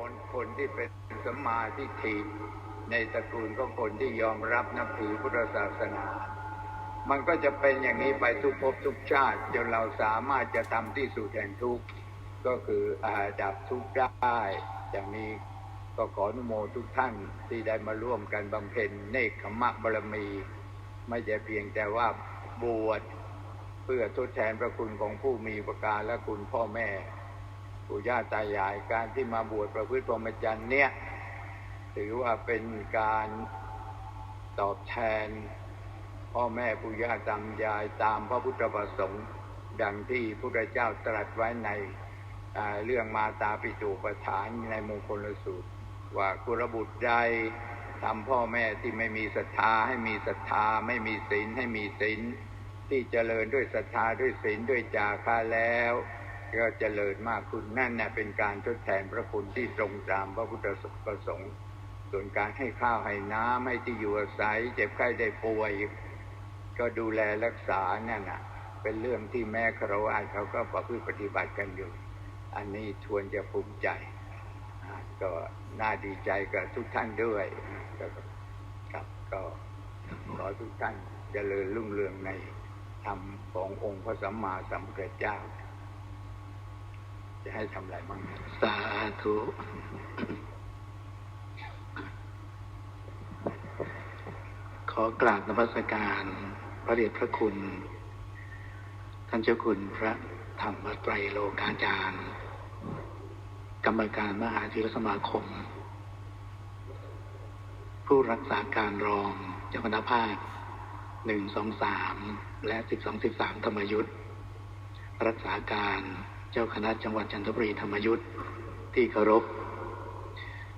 คนคนที่เป็นสัมมาทิฏฐิในตระกูลก็คนที่ยอมรับนับถือพุทธศาสนา มันก็จะเป็นอย่างนี้ไปทุกภพทุกชาติ จนเราสามารถจะทำที่สุดแห่งทุกข์ก็คืออาดับทุกข์ได้อย่างนี้ก็ขออนุโมทุกท่านที่ได้มาร่วมกันบำเพ็ญเนคขมะบารมี ไม่ใช่เพียงแต่ว่าบวชเพื่อทดแทนพระคุณของผู้มีประการและคุณพ่อแม่ ปู่ย่าตายายการที่มาบวชประพฤติพรหมจรรย์เนี่ย ถือว่าเป็นการตอบแทน พ่อแม่ปู่ย่าตายายตามพระพุทธประสงค์ ดังที่พระเจ้าตรัสไว้ในเรื่องมาตาปิจูประฐานในมงคลสูตร ว่ากุรบุตรใดทำพ่อแม่ที่ไม่มีศรัทธาให้มีศรัทธาไม่มีศีลให้มีศีลที่เจริญด้วยศรัทธาด้วยศีลด้วยจาคะแล้ว ก็เจริญมากคุณนั่นน่เป็นการทดแทนพระคุณที่ตรงตามพระพุทธประสงค์ ส่วนการให้ข้าวให้น้ำให้ที่อยู่อาศัย เจ็บไข้ได้ป่วย ก็ดูแลรักษานั่นน่ะเป็นเรื่องที่แม่คารวะเขาก็ประพฤติปฏิบัติกันอยู่ อันนี้ชวนจะภูมิใจ ก็น่าดีใจกับทุกท่านด้วยครับก็ขอทุกท่านจเจริญรุ่งเรืองในธรรมขององค์พระสัมมาสัมพุทธเจ้า จะให้ทำอะไรบ้าง สาธุขอกราบนมัสการพระเดชพระคุณ ท่านเจ้าคุณพระธรรมไตรโลกาจารย์ กรรมการมหาธีรสมาคม ผู้รักษาการรองเจ้าคณะภาคหนึ่งสองสามและสิบสองสิบสามธรรมยุทธรักษาการ เจ้าคณะจังหวัดจันทบุรีธรรมยุทธ์ที่เคารพ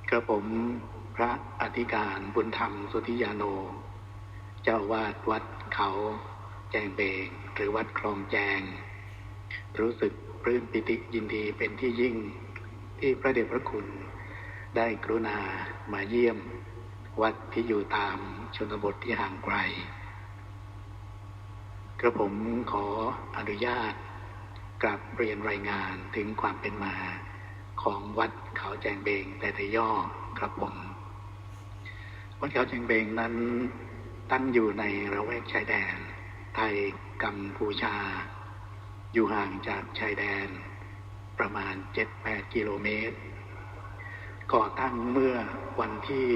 กระผมพระอธิการบุญธรรมสุธิยาโน เจ้าวาดวัดเขาแจงเบงหรือวัดคลองแจง รู้สึกปลื้มปิติยินดีเป็นที่ยิ่งที่พระเดชพระคุณได้กรุณามาเยี่ยม วัดที่อยู่ตามชนบทที่ห่างไกล กระผมขออนุญาต กลับเรียนรายงานถึงความเป็นมาของวัดเขาแจงเบงแต่ทย่อครับผม วัดเขาแจงเบงนั้นตั้งอยู่ในระแวกชายแดน ไทยกัมพูชา อยู่ห่างจากชายแดน ประมาณ 7-8 กิโลเมตร ก่อตั้งเมื่อวันที่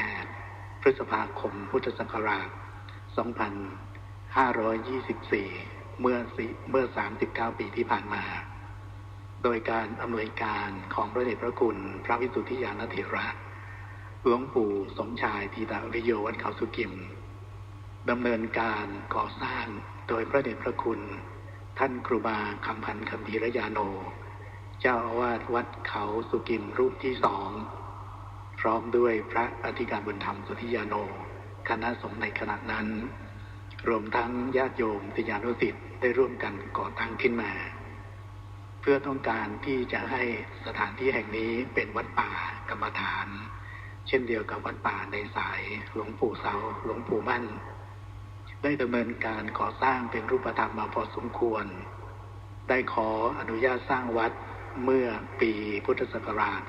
18 พฤษภาคมพุทธศักราช 2524 เมื่อเมื่อ 39 ปีที่ผ่านมา โดยการอำนวยการของพระเดชพระคุณพระวิสุทธิยานเถระหลวงปู่สมชายทีตาวิโยวัดเขาสุกิมดำเนินการก่อสร้างโดยพระเดชพระคุณ ท่านครูบาคำพันธ์คำธีรยาโน เจ้าอาวาสวัดเขาสุกิมรูปที่สองพร้อมด้วยพระอธิการบุญธรรมสุธิยาโน คณะสงฆ์ในขณะนั้น รวมทั้งญาติโยมติยานุสิทธิ์ได้ร่วมกันก่อตั้งขึ้นมา เพื่อต้องการที่จะให้สถานที่แห่งนี้เป็นวัดป่ากรรมฐาน เช่นเดียวกับวัดป่าในสายหลวงปู่เสาหลวงปู่มั่น ได้ดำเนินการก่อสร้างเป็นรูปธรรมมาพอสมควร ได้ขออนุญาตสร้างวัดเมื่อปีพุทธศักราช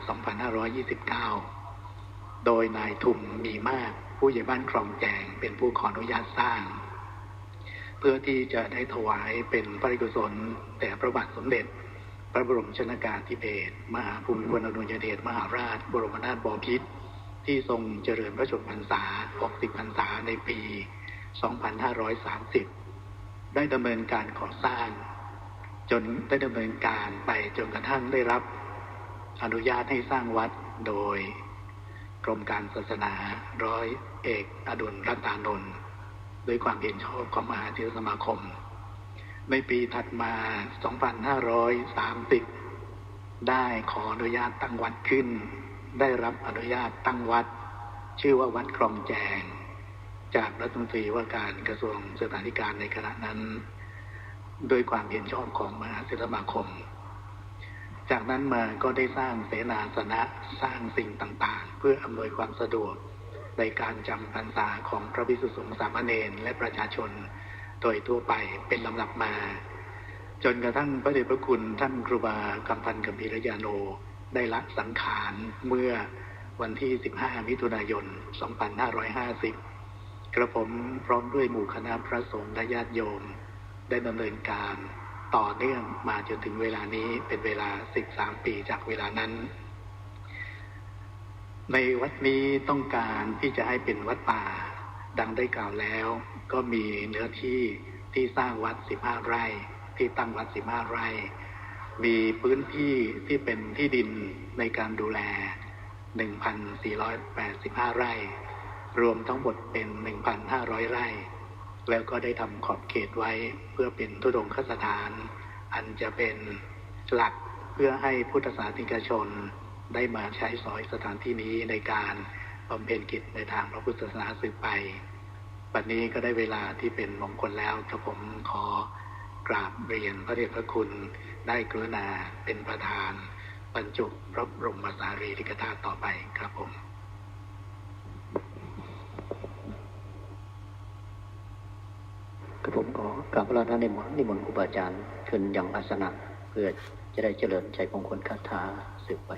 2529 โดยนายทุมมีมากผู้ใหญ่บ้านคลองแจงเป็นผู้ขออนุญาตสร้าง พื่อที่จะได้ถวายเป็นพระราชกุศลแต่พระบาทสมเด็จ พระบรมชนากาธิเบศรมหาภูมิพลอดุลยเดชมหาราช บรมนาถบพิตรที่ทรงเจริญพระชนมพรรษา 60 พรรษาในปี 2530 ได้ดำเนินการก่อสร้าง จนได้ดำเนินการไปจนกระทั่งได้รับ อนุญาตให้สร้างวัดโดยกรมการศาสนาร้อยเอกอดุลรัตนนท์ ด้วยความเห็นชอบของมหาเทรสมาคม ในปีถัดมา 2530 ได้ขออนุญาตตั้งวัดขึ้น ได้รับอนุญาตตั้งวัด ชื่อว่าวัดคลองแจง จากรัฐมนตรีว่าการกระทรวงศึกษาธิการในขณะนั้น โดยความเห็นชอบของมหาเทรสมาคมจากนั้นมาก็ได้สร้างเสนาสนะสร้างสิ่งต่างๆ เพื่ออำนวยความสะดวก ในการจำพรรษาของพระภิกษุสงฆ์สามเณรและประชาชน โดยทั่วไปเป็นลำดับมา จนกระทั่งพระเดชพระคุณท่านครูบากัมพันธ์กัมพีรยาโนได้ละสังขารเมื่อวันที่ 15 มิถุนายน 2550 กระผมพร้อมด้วยหมู่คณะพระสงฆ์และญาติโยม ได้ดำเนินการต่อเนื่องมาจนถึงเวลานี้เป็นเวลา 13 ปีจากเวลานั้น ในวัดนี้ต้องการที่จะให้เป็นวัดป่า ดังได้กล่าวแล้ว ก็มีเนื้อที่ที่สร้างวัด15ไร่ ที่ตั้งวัด15ไร่ มีพื้นที่ที่เป็นที่ดินในการดูแล 1,485 ไร่ รวมทั้งหมดเป็น 1,500 ไร่ แล้วก็ได้ทำขอบเขตไว้เพื่อเป็นทุดงคสถาน อันจะเป็นหลักเพื่อให้พุทธศาสนิกชน ได้มาใช้สอยสถานที่นี้ในการบำเพ็ญกิจในทางพระพุทธศาสนาสืบไปวันนี้ก็ได้เวลาที่เป็นมงคลแล้วกระผมขอกราบเรียนพระเดชพระคุณได้กรุณาเป็นประธานบรรจุพระบรมสารีริกธาตุต่อไปครับผมกระผมขอกราบพระท่านนิมนต์นิมนต์ครูบาอาจารย์ขึ้นอยังอาสนะเพื่อจะได้เจริญใจมงคลคาถาสืบไป